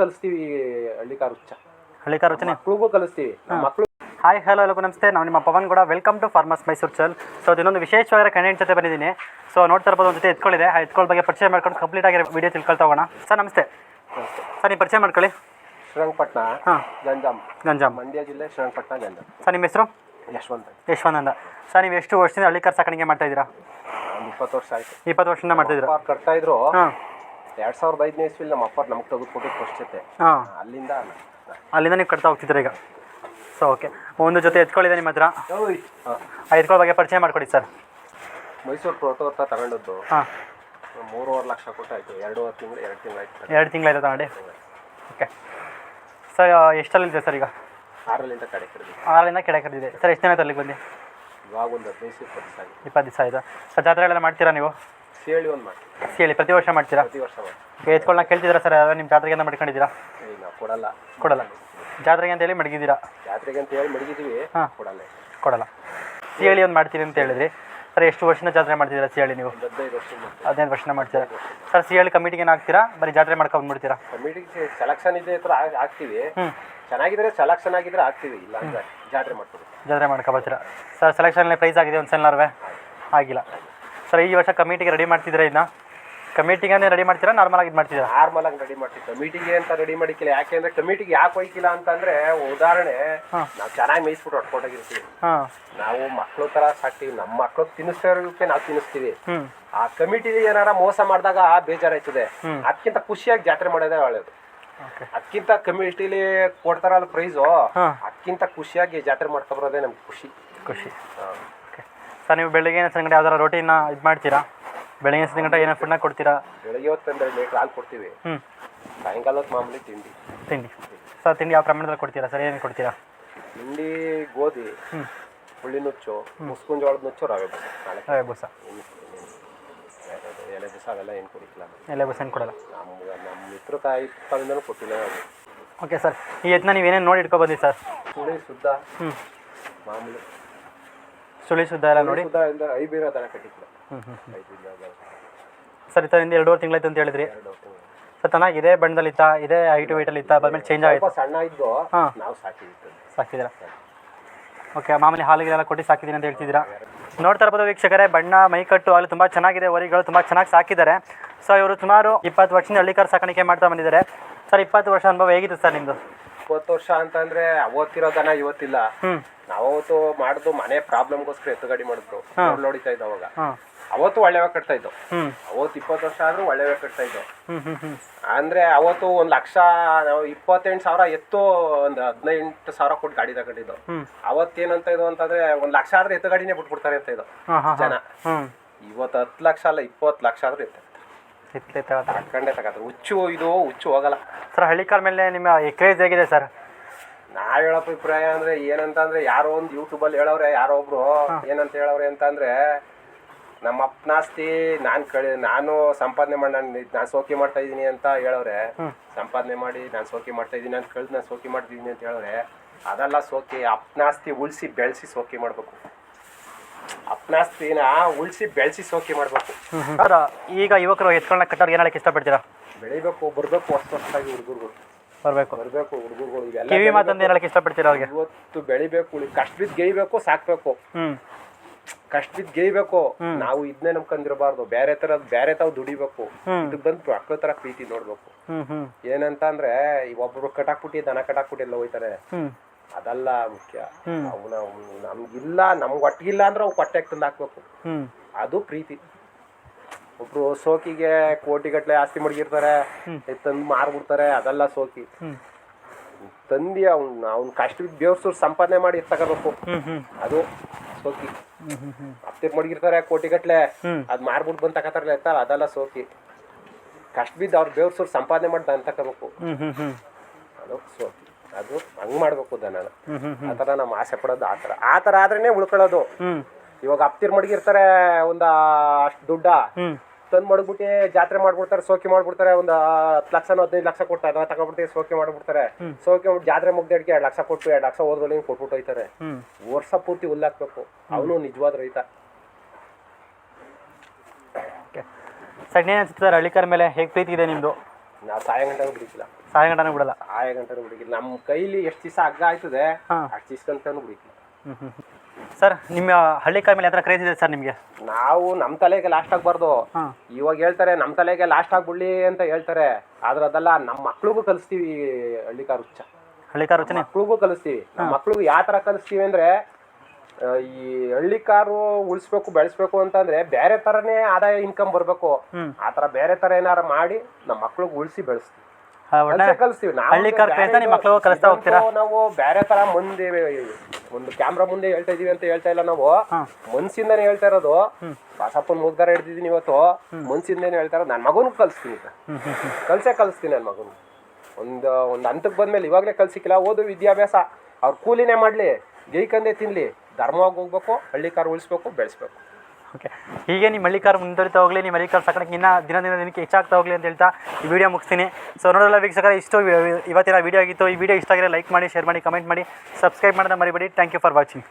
ಕಲಿಸ್ತೀವಿ ಹಳ್ಳಿಕಾರ ಹುಚ್ಚ. ಹಳ್ಳಿಕಾರ ರುಚನೆ ಮಕ್ಳಿಗೂ ಕಲಿಸ್ತೀವಿ. ನಮ್ಮ ಮಕ್ಳು ಹಾಯ್ ಹಲೋ ಎಲ್ಲರಿಗೂ ನಮಸ್ತೆ. ನಾವು ನಿಮ್ಮ ಪವನ್ ಕೂಡ ವೆಲ್ಕಮ್ ಟು ಫಾರ್ಮರ್ಸ್ ಮೈಸೂರು ಚಲ್ ಸೊ ಇದನ್ನೊಂದು ವಿಶೇಷವಾದ ಕಂಟೆಂಟ್ ಜೊತೆ ಬಂದಿದ್ದೀನಿ. ಸೊ ನೋಡ್ತಾ ಇರ್ಬೋದು ಒಂದು ಜೊತೆ ಎತ್ಕೊಳ್ಳಿದೆ ಆ ಎತ್ಕೊಳ್ಳ ಬಗ್ಗೆ ಪರಿಚಯ ಮಾಡ್ಕೊಂಡು ಕಂಪ್ಲೀಟ್ ಆಗಿರೋ ವಿಡಿಯೋ ತಿಳ್ಕೊಳ್ತಾ ಹೋಗೋಣ. ಸರ್ ನಮಸ್ತೆ. ಸರ್ ನೀವು ಪರಿಚಯ ಮಾಡ್ಕೊಳ್ಳಿ. ಶ್ರೀರಂಗಪಟ್ಟಣ ಹಾಂ. ಗಂಜಾಮ್. ಗಂಜಾಮ್. ಮಂಡ್ಯ ಜಿಲ್ಲೆ ಶ್ರೀರಂಗಪಟ್ಟಣ ಗಂಜಾಮ್. ಸರ್ ನಿಮ್ಮ ಹೆಸರು? ಯಶವಂತ ಯಶವಂತ ಸರ್ ನೀವು ಎಷ್ಟು ವರ್ಷದಿಂದ ಹಳ್ಳಿಕಾರ ಸಾಕಾಣಿಕೆ ಮಾಡ್ತಾ ಇದ್ದೀರಾ? ಒಂದು ಇಪ್ಪತ್ತು ವರ್ಷ ಆಯ್ತು. ಇಪ್ಪತ್ತು ವರ್ಷದಿಂದ ಮಾಡ್ತಾ ಇದ್ದೀರಾ? ಕಟ್ತಾ ಇದ್ರು. ಹಾಂ. ಎರಡ್ ಸಾವಿರದ ಐದನೇ ಇಸ್ವಿಲಿ ನಮ್ಮ ಅಪ್ಪ ನಮ್ಗೆ ತೆಗೆದುಕೊಟ್ಟು ಜೊತೆ. ಹಾಂ. ಅಲ್ಲಿಂದ ಅಲ್ಲಿಂದ ನೀವು ಕಟ್ತಾ ಹೋಗ್ತಿದ್ದೀರಾ ಈಗ. ಸೊ ಓಕೆ ಒಂದು ಜೊತೆ ಎತ್ಕೊಳ್ಳಿದೆ ನಿಮ್ಮ ಹತ್ರ. ಆ ಎತ್ಕೊಳ್ಳೋ ಬಗ್ಗೆ ಪರಿಚಯ ಮಾಡ್ಕೊಡಿ ಸರ್. ಮೈಸೂರು ಪ್ರೋಟೋರ್ತ ತಗೊಂಡದ್ದು. ಹಾಂ. ಮೂರುವರೆ ಲಕ್ಷ ಕೊಟ್ಟು ಆಯಿತು. ಎರಡೂವರೆ ತಿಂಗಳು ಎರಡು ತಿಂಗಳು ಆಯ್ತು ಎರಡು ತಿಂಗಳಾಯ್ತು ತಗೊಂಡು? ಓಕೆ ಸರ್ ಎಷ್ಟಲ್ಲಿದೆ ಸರ್ ಈಗ? ಆರಲ್ಲಿಂದ ಕಡೆ ಕರೆದಿದೆ ಆರರಿಂದ ಕೆಳಗೆ ಕರೆದಿದೆ ಸರ್ ಎಷ್ಟು ದಿನ ಆಯ್ತು ಅಲ್ಲಿಗೆ ಬಂದು? ಇವಾಗ ಒಂದು ಹದಿನೈದು ಇಪ್ಪತ್ತು ದಿವಸ ಆಗಿದೆ. ಇಪ್ಪತ್ತು ದಿವಸ ಆಯಿತು? ಸರ್ ಜಾತ್ರೆಗಳೆಲ್ಲ ಮಾಡ್ತೀರಾ ನೀವು? ಸೇಳಿ ಒಂದು ಮಾಡಿ ಸೇಳಿ ಪ್ರತಿ ವರ್ಷ ಮಾಡ್ತೀರಾ? ಪ್ರತಿ ವರ್ಷ ಮಾಡಿ ಓಕೆ ಎತ್ಕೊಳ್ಳ ಕೇಳ್ತಿದ್ದೀರಾ ಸರ್? ಯಾರೋ ನಿಮ್ಮ ಜಾತ್ರೆಗೆ ಅಂತ ಮಾಡ್ಕೊಂಡಿದ್ದೀರಾ? ಏ, ನಾವು ಕೊಡಲ್ಲ. ಕೊಡಲ್ಲ. ಜಾತ್ರೆಗೆ ಅಂತ ಹೇಳಿ ಮಡಗಿದ್ದೀರಾ? ಜಾತ್ರೆಗೆ ಅಂತ ಹೇಳಿ ಮಡಗಿದೀವಿ ಹಾಂ. ಕೊಡಲ್ಲ. ಕೊಡಲ್ಲ. ಸಿಹಳಿ ಒಂದು ಮಾಡ್ತೀರಿ ಅಂತ ಹೇಳಿದ್ರಿ. ಸರ್ ಎಷ್ಟು ವರ್ಷದಿಂದ ಜಾತ್ರೆ ಮಾಡ್ತಿದ್ದೀರಾ ಸಿಹಳಿ ನೀವು? ಒಂದು ಹದಿನೈದು ವರ್ಷ ಹದಿನೈದು ವರ್ಷದಿಂದ ಮಾಡ್ತೀರಾ? ಸರ್ ಸಿಹಳಿ ಕಮಿಟಿಗೆ ಏನು ಹಾಕ್ತೀರಾ ಬರೀ ಜಾತ್ರೆ ಮಾಡ್ಕೊಂಡ್ಬಿಡ್ತೀರಾ ಕಮಿಟಿಗೆ ಸೆಲೆಕ್ಷನ್ ಇದೆ ಆಗ್- ಹಾಕ್ತೀವಿ ಹ್ಞೂ ಚೆನ್ನಾಗಿದ್ರೆ ಸೆಲೆಕ್ಷನ್ ಆಗಿದ್ರೆ ಹಾಕ್ತೀವಿ ಇಲ್ಲ ಅಂದ್ರೆ ಜಾತ್ರೆ ಮಾಡ್ತೀವಿ ಜಾತ್ರೆ ಮಾಡ್ಕೊಬರ್ತೀರಾ ಸರ್ ಸೆಲೆಕ್ಷನಲ್ಲಿ ಪ್ರೈಸ್ ಆಗಿದೆ ಒಂದು ಸೆಲ್ಲಾರ್ವೆ ಆಗಿಲ್ಲ. ಸರ್ ಈ ವರ್ಷ ಕಮಿಟಿಗೆ ರೆಡಿ ಮಾಡ್ತಿದ್ರೆ ಇದನ್ನ ಕಮಿಟಿಗೆ ರೆಡಿ ಮಾಡ್ತೀರಾ ನಾರ್ಮಲ್ ಆಗಿ ಇದು ಮಾಡ್ತಿದ್ದೀರಾ? ನಾರ್ಮಲ್ ಆಗಿ ರೆಡಿ ಮಾಡ್ತೀವಿ ಕಮಿಟಿಗೆ ಅಂತ ರೆಡಿ ಮಾಡಿಕ್ಕಿಲ್ಲ. ಯಾಕೆಂದ್ರೆ ಕಮಿಟಿಗೆ ಯಾಕೆ ಹೋಯ್ಕಿಲ್ಲ ಅಂತಂದ್ರೆ ಉದಾಹರಣೆ. ನಾವು ಚೆನ್ನಾಗಿ ಮೇಯಿಸ್ಬಿಟ್ಟು ಹೊಡ್ಕೊಂಡೋಗಿರ್ತೀವಿ ನಾವು ಮಕ್ಳು ತರ ಸಾಕ್ತೀವಿ. ನಮ್ಮ ಮಕ್ಳು ತಿನ್ನಿಸ್ತಾರೋಕೆ ನಾವು ತಿನ್ನಿಸ್ತೀವಿ. ಆ ಕಮಿಟೀಲಿ ಏನಾರ ಮೋಸ ಮಾಡಿದಾಗ ಬೇಜಾರಾಯ್ತದೆ. ಆಯ್ತದೆ ಅದಕ್ಕಿಂತ ಖುಷಿಯಾಗಿ ಜಾತ್ರೆ ಮಾಡೋದೇ ಒಳ್ಳೇದು. ಅದಕ್ಕಿಂತ ಕಮಿಟಿಲಿ ಕೊಡ್ತಾರಲ್ಲ ಪ್ರೈಸು ಅದಕ್ಕಿಂತ ಖುಷಿಯಾಗಿ ಜಾತ್ರೆ ಮಾಡ್ಕೊಬರೋದೇ ನಮ್ಗೆ ಖುಷಿ. ಖುಷಿ. ಸರ್ ನೀವು ಬೆಳಿಗ್ಗೆ ಏನು ಸಂಗಡೆ ಯಾವ್ದಾರ ರೋಟಿನ ಇದು ಮಾಡ್ತೀರಾ? ಬೆಳಿಗ್ಗೆ ಸಂಗಡೆ ಏನೋ ಫುಡ್ನ ಕೊಡ್ತೀರಾ? ಬೆಳಗ್ಗೆ ಹೊತ್ತು ಅಂದರೆ ಲೀಟ್ರ್ ಹಾಲು ಕೊಡ್ತೀವಿ. ಹ್ಞೂ ಸಾಯಂಕಾಲ ಹೊತ್ತು ಮಾಮೂಲಿ ತಿಂಡಿ. ತಿಂಡಿ. ಸರ್ ತಿಂಡಿ ಯಾವ ಪ್ರಮಾಣದಲ್ಲಿ ಕೊಡ್ತೀರಾ ಸರ್? ಏನು ಕೊಡ್ತೀರಾ? ತಿಂಡಿ ಗೋಧಿ ಹ್ಞೂ ಹುಳ್ಳಿ ನುಚ್ಚು ಮುಸ್ಕುನ್ ಜೋಳದ ನುಚ್ಚು ರವೆ ಬಸ್. ರವೆ ಬೂಸ. ಎಲೆ ಬಸ್ ಅವೆಲ್ಲ ಏನು ಕೊಡಿಲ್ಲ. ಎಲೆ ಬೂಸ ಏನು ಕೊಡಲ್ಲ? ನಮ್ಗೆ ನಮ್ಮ ಮಿತ್ರ ತಾಯಿ ಪಕ್ಕದಿಂದನೂ ಕೊಟ್ಟಿಲ್ಲ ಓಕೆ ಸರ್ ಈ ಎತ್ತನ ನೀವೇನೇನು ನೋಡಿ ಇಟ್ಕೊ ಬಂದಿ ಸರ್? ಹುಳಿ ಶುದ್ಧ ಹ್ಞೂ ಮಾಮೂಲಿ. ಸುಳಿ ಸುದ್ದ ಎಲ್ಲ ನೋಡಿ. ಸರ್ ಇಂದ ಐ ಬೀರೋ ದನ ಕಟ್ಟಿಲ್ಲ ಹ್ಞೂ ಹ್ಞೂ ಐದು ಬೀರೋ ದನ. ಸರ್ ಇದರಿಂದ ಎರಡೂವರೆ ತಿಂಗಳಾಯ್ತು ಅಂತ ಹೇಳಿದ್ರಿ. ಎರಡು. ಸರ್ ಚೆನ್ನಾಗಿ ಇದೇ ಬಣ್ಣದಲ್ಲಿ ಇತ್ತಾ ಇದೇ ಹೈಟ್ ವೆಯ್ಟಲ್ಲಿ ಇತ್ತಾ ಬಂದ್ಮೇಲೆ ಚೇಂಜ್ ಸ್ವಲ್ಪ ಆಯಿತು. ಸಣ್ಣ ಇದ್ದು ಹಾಂ. ನಾವು ಸಾಕಿದ್ದು ಸಾಕಿದ್ದೀರಾ? ಓಕೆ ಮಾಮೂಲಿ ಹಾಲಿಗೆಲ್ಲ ಕೊಟ್ಟು ಸಾಕಿದ್ದೀನಿ ಅಂತ ಹೇಳ್ತಿದ್ದೀರಾ? ನೋಡ್ತಾ ಇರ್ಬೋದು ವೀಕ್ಷಕರೇ ಬಣ್ಣ ಮೈಕಟ್ಟು ಅಲ್ಲಿ ತುಂಬ ಚೆನ್ನಾಗಿದೆ ವರಿಗಳು ತುಂಬ ಚೆನ್ನಾಗಿ ಸಾಕಿದ್ದಾರೆ. ಸೊ ಇವರು ಸುಮಾರು ಇಪ್ಪತ್ತು ವರ್ಷದಿಂದ ಹಳ್ಳಿಕಾರ್ ಸಾಕಾಣಿಕೆ ಮಾಡ್ತಾ ಬಂದಿದ್ದಾರೆ. ಸರ್ ಇಪ್ಪತ್ತು ವರ್ಷ ಅನುಭವ ಹೇಗಿತ್ತು ಸರ್ ನಿಮ್ಮದು ಇಪ್ಪತ್ತು ವರ್ಷ ಅಂತಂದ್ರೆ ಅವತ್ತಿರೋ ದನ ಇವತ್ತಿಲ್ಲ. ಹ್ಞೂ ನಾವತ್ತು ಮಾಡುದು ಮನೆ ಪ್ರಾಬ್ಲಮ್ಗೋಸ್ಕರ ಎತ್ತುಗಾಡಿ ಮಾಡಿದ್ರು. ನೋಡಿತಾ ಇದ್ದ ಅವಾಗ. ಅವತ್ತು ಒಳ್ಳೆವ ಕಟ್ತಾ ಇದ್ದು. ಅವತ್ತು ಇಪ್ಪತ್ತು ವರ್ಷ ಆದ್ರೂ ಒಳ್ಳೆವ ಕಟ್ತಾ ಇದ್ದು. ಅಂದ್ರೆ ಅವತ್ತು ಒಂದ್ ಲಕ್ಷ ಇಪ್ಪತ್ತೆಂಟು ಸಾವಿರ ಎತ್ತು ಒಂದ್ ಹದಿನೆಂಟು ಸಾವಿರ ಕೊಟ್ಟು ಗಾಡಿ ತಗೊಂಡಿದ್ದು. ಅವತ್ತೇನಂತ ಇದು ಅಂತಂದ್ರೆ ಒಂದ್ ಲಕ್ಷ ಆದ್ರೆ ಎತ್ತು ಗಾಡಿನೇ ಬಿಟ್ಬಿಡ್ತಾರೆ ಅಂತ ಇದು ಜನ. ಇವತ್ತು ಹತ್ತು ಲಕ್ಷ ಅಲ್ಲ ಇಪ್ಪತ್ತು ಲಕ್ಷ ಆದ್ರೂ ಎತ್ತ ತಗತ್ತೆ ಹುಚ್ಚು ಇದು ಹುಚ್ಚು ಹೋಗಲ್ಲ. ಸರ್ ಕಾಲ ಮೇಲೆ ನಿಮ್ಮ ಎಕ್ರೇಜ್ ಹೇಗಿದೆ ಸರ್? ನಾವ್ ಹೇಳೋ ಅಭಿಪ್ರಾಯ ಅಂದ್ರೆ ಏನಂತ ಅಂದ್ರೆ ಯಾರೋ ಒಂದು ಯೂಟ್ಯೂಬಲ್ಲಿ ಹೇಳವ್ರೆ ಯಾರೋ ಒಬ್ರು ಏನಂತ ಹೇಳವ್ರೆ ಅಂತ ಅಂದ್ರೆ ನಮ್ಮ ಅಪ್ನಾಸ್ತಿ ನಾನ್ ಕಳಿ ನಾನು ಸಂಪಾದನೆ ಮಾಡಿ ನಾನು ನಾನು ಸೋಕಿ ಮಾಡ್ತಾ ಇದೀನಿ ಅಂತ ಹೇಳವ್ರೆ. ಸಂಪಾದನೆ ಮಾಡಿ ನಾನು ಸೋಕಿ ಮಾಡ್ತಾ ಇದೀನಿ ಅಂತ ಕಳ್ದು ನಾನು ಸೋಕಿ ಮಾಡ್ತಿದೀನಿ ಅಂತ ಹೇಳವ್ರೆ. ಅದೆಲ್ಲ ಸೋಕಿ ಅಪ್ನಾಸ್ತಿ ಉಳಿಸಿ ಬೆಳೆಸಿ ಸೋಕಿ ಮಾಡ್ಬೇಕು. ಅಪ್ನಾಸ್ತಿನ ಉಳಿಸಿ ಬೆಳೆಸಿ ಸೋಕಿ ಮಾಡ್ಬೇಕು. ಈಗ ಯುವಕರು ಎತ್ಕೊಂಡ ಕಟ್ಟೋರ್ಗೆ ಏನಕ್ಕೆ ಇಷ್ಟಪಡ್ತೀರಾ? ಬೆಳಿಬೇಕು ಬರ್ಬೇಕು ಹೊಸ ಹೊಸದಾಗಿ ಹುಡುಗರುಗಳು ಬರಬೇಕು. ಬರ್ಬೇಕು ಹುಡುಗರುಗಳು ಇವೆಲ್ಲ ಕಿವಿ ಮಾತಂದು ಏನು ಹೇಳಕ್ಕೆ ಇಷ್ಟಪಡ್ತೀರಾ ಅವ್ರಿಗೆ? ಇವತ್ತು ಬೆಳಿಬೇಕು ಉಳಿ- ಕಷ್ಟ ಬಿದ್ದು ಗೇಯ್ಬೇಕು ಸಾಕ್ಬೇಕು. ಹ್ಞೂ ಕಷ್ಟ ಬಿದ್ದು ಗೇಯ್ಬೇಕು ನಾವು ಇದನ್ನೇ ನಂಬ್ಕೊಂಡಿರಬಾರ್ದು ಬೇರೆ ತರ ಬೇರೆ ತಾವ್ ದುಡಿಬೇಕು. ಹ್ಮ್. ಇದು ಬಂದು ಮಕ್ಕಳ ತರ ಪ್ರೀತಿ ನೋಡ್ಬೇಕು. ಹ್ಞೂ ಹ್ಞೂ ಏನಂತ ಅಂದ್ರೆ ಈ ಒಬ್ರು ಕಟಾಕ್ಬಿಟ್ಟು ದನ ಕಟಾಕ್ಬಿಟ್ಟು ಎಲ್ಲ ಹೋಯ್ತಾರೆ. ಹ್ಞೂ ಅದಲ್ಲ ಮುಖ್ಯ. ಹ್ಮ್. ಅವನ ನಮ್ಗಿಲ್ಲ ನಮ್ಗೆ ಒಟ್ಟಿಗಿಲ್ಲ ಅಂದ್ರೆ ಅವು ಹೊಟ್ಟೆಗೆ ತಂದು ಹಾಕ್ಬೇಕು. ಹ್ಞೂ ಅದು ಪ್ರೀತಿ. ಒಬ್ರು ಸೋಕಿಗೆ ಕೋಟಿಗಟ್ಟಲೆ ಆಸ್ತಿ ಮಡಗಿರ್ತಾರೆ ತಂದು ಮಾರ್ಬಿಡ್ತಾರೆ ಅದೆಲ್ಲ ಸೋಕಿ. ತಂದಿ ಅವ್ನ ಅವ್ನ ಕಷ್ಟ ದೇವ್ರ ಸಂಪಾದನೆ ಮಾಡಿ ತಗೋಬೇಕು ಅದು ಸೋಕಿ. ಹ್ಞೂ ಮಡಗಿರ್ತಾರೆ ಕೋಟಿಗಟ್ಟಲೆ. ಅದ್ ಮಾರ್ಬಿಟ್ಟು ಬಂದ್ ತಗೋತಾರಲ್ಲ ಇರ್ತಾರ ಅದೆಲ್ಲ ಸೋಕಿ. ಕಷ್ಟ ಬಿದ್ದು ಅವ್ರ ಬೇವ್ಸೂರು ಸಂಪಾದನೆ ಮಾಡಿ ದನ ತಗೋಬೇಕು ಅದು ಸೋಕಿ. ಅದು ಹಂಗ್ ಮಾಡ್ಬೇಕು ದನನ. ಆತರ ನಮ್ಮ ಆಸೆ ಪಡೋದು ಆತರ ಆತರ ಆದ್ರೇನೆ ಉಳ್ಕೊಳ್ಳೋದು. ಇವಾಗ ಅಪ್ತಿರ್ ಮಡಗಿರ್ತಾರೆ ಒಂದ ಅಷ್ಟು ದುಡ್ಡ. ತಂದು ಮಾಡ್ಬಿಟ್ಟು ಜಾತ್ರೆ ಮಾಡ್ಬಿಡ್ತಾರೆ ಸೋಕಿ ಮಾಡ್ಬಿಡ್ತಾರೆ ಒಂದು ಹತ್ತು ಲಕ್ಷ ಹದಿನೈದು ಲಕ್ಷ ಕೊಡ್ತಾರೆ ಅದನ್ನ ತಗೊಂಡ್ಬಿಡ್ತೀವಿ ಸೋಕಿ ಮಾಡ್ಬಿಡ್ತಾರೆ. ಸೋಕಿ ಜಾತ್ರೆ ಮುಗ್ದಡಿಕೆ ಎರಡು ಲಕ್ಷ ಕೊಟ್ಟು ಎರಡು ಲಕ್ಷ ಹೋದ್ರಲ್ಲಿ ಕೊಟ್ಬಿಟ್ಟು ಹೋಯ್ತಾರೆ. ವರ್ಷ ಪೂರ್ತಿ ಹುಲ್ಲಾಕ್ಬೇಕು ಅವನು ನಿಜವಾದ ರೈತ. ಸಣ್ಣ ಅನ್ಸುತ್ತೆ ಸರ್? ಹಳ್ಳಿಕರ ಮೇಲೆ ಹೇಗೆ ಪ್ರೀತಿ ಇದೆ ನಿಮ್ಮದು ನಾವು ಸಾಯ ಗಂಟೆನೂ ಬಿಡಿಕಿಲ್ಲ ಸಾಯ ಗಂಟನೂ ಬಿಡಲ್ಲ? ಸಾಯ ಗಂಟೆ ಬಿಡಿಕಿಲ್ಲ. ನಮ್ಮ ಕೈಲಿ ಎಷ್ಟು ದಿವಸ ಹಗ್ಗ ಆಯ್ತದೆ ಅಷ್ಟು ದಿವ್ಸಕ್ಕಂತನೂ ಬಿಡಿಕಿಲ್ಲ. ಸರ್ ನಿಮ್ಮ ಹಳ್ಳಿ ಕಾಯಿ ಮೇಲೆ ಯಾವ ಕ್ರೇಜ್ ಇದೆ ಸರ್ ನಿಮಗೆ? ನಾವು ನಮ್ಮ ತಲೆಗೆ ಲಾಸ್ಟ್ ಆಗ್ಬಾರ್ದು. ಹಾಂ. ಇವಾಗ ಹೇಳ್ತಾರೆ ನಮ್ಮ ತಲೆಗೆ ಲಾಸ್ಟ್ ಆಗ್ಬಿಡ್ಲಿ ಅಂತ ಹೇಳ್ತಾರೆ. ಆದ್ರೆ ಅದೆಲ್ಲ ನಮ್ಮ ಮಕ್ಳಿಗೂ ಕಲಿಸ್ತೀವಿ ಹಳ್ಳಿಕಾರ ಹುಚ್ಚ. ಹಳ್ಳಿ ಕಾರ್ ರುಚಿನಿ ಮಕ್ಳಿಗೂ ಕಲಿಸ್ತೀವಿ. ನಮ್ಮ ಮಕ್ಳಿಗೂ ಯಾವ ಥರ ಕಲಿಸ್ತೀವಿ ಅಂದ್ರೆ ಈ ಹಳ್ಳಿ ಕಾರು ಉಳಿಸ್ಬೇಕು ಬೆಳೆಸ್ಬೇಕು ಅಂತಂದ್ರೆ ಬೇರೆ ತರನೇ ಆದಾಯ ಇನ್ಕಮ್ ಬರಬೇಕು. ಆ ತರ ಬೇರೆ ತರ ಏನಾರ ಮಾಡಿ ನಮ್ಮ ಮಕ್ಳಿಗೆ ಉಳಿಸಿ ಬೆಳೆಸ್ತೀವಿ. ಕಲಿಸ್ತೀವಿ. ನಾವು ಹಳ್ಳಿ ಕಾರ್ ನಿಮ್ಮ ಮಕ್ಳಿಗೂ ಕಲಿಸ್ತಾ ಹೋಗ್ತೀರಾ? ನಾವು ಬೇರೆ ತರ ಮುಂದೆ ಒಂದು ಕ್ಯಾಮ್ರಾ ಮುಂದೆ ಹೇಳ್ತಾ ಇದೀವಿ ಅಂತ ಹೇಳ್ತಾ ಇಲ್ಲ ನಾವು. ಮನ್ಸಿಂದನೇ ಹೇಳ್ತಾ ಇರೋದು. ಬಸಪ್ಪನ ಮುಗ್ದಾರ ಹಿಡ್ದಿದ್ದೀನಿ ಇವತ್ತು. ಮನ್ಸಿಂದಾನೆ ಹೇಳ್ತಾ ಇರೋದು. ನನ್ನ ಮಗನಿಗೆ ಕಲಿಸ್ತೀನಿ ಕಲ್ಸೇ ಕಲಿಸ್ತೀನಿ ನನ್ನ ಮಗನ. ಒಂದು ಒಂದು ಹಂತಕ್ಕೆ ಬಂದ್ಮೇಲೆ ಇವಾಗಲೇ ಕಲ್ಸಿಕ್ಕಿಲ್ಲ ಓದು ವಿದ್ಯಾಭ್ಯಾಸ. ಅವ್ರ ಕೂಲಿನೇ ಮಾಡಲಿ. ಜೈಕಂದೇ ತಿನ್ನಲಿ ಧರ್ಮವಾಗಿ ಹೋಗ್ಬೇಕು ಹಳ್ಳಿ ಕಾರ್ ಉಳಿಸ್ಬೇಕು ಬೆಳೆಸ್ಬೇಕು. ಓಕೆ ಹೀಗೆ ನಿಮ್ಮ ಹಳ್ಳಿ ಕಾರ್ ಮುಂದುವರಿತಾ ಹೋಗಲಿ ನಿಮ್ಮ ಹಳ್ಳಿ ಕಾರ್ ಸಾಕಣೆ ಇನ್ನೂ ದಿನ ದಿನ ದಿನಕ್ಕೆ ಹೆಚ್ಚಾಗ್ತಾ ಹೋಗಲಿ ಅಂತ ಹೇಳ್ತಾ ಈ ವಿಡಿಯೋ ಮುಗಿಸ್ತೀನಿ. ಸೊ ನೋಡೋಲ್ಲ ವೀಕ್ಷಕರ, ಇಷ್ಟು ಇವತ್ತಿನ ವಿಡಿಯೋ ಆಗಿತ್ತು. ಈ ವಿಡಿಯೋ ಇಷ್ಟ ಆಗಿರೋ ಲೈಕ್ ಮಾಡಿ ಶೇರ್ ಮಾಡಿ ಕಮೆಂಟ್ ಮಾಡಿ ಸಬ್ಸ್ಕ್ರೈಬ್ ಮಾಡೋದನ್ನ ಮರಿಬೇಡಿ. Thank you for watching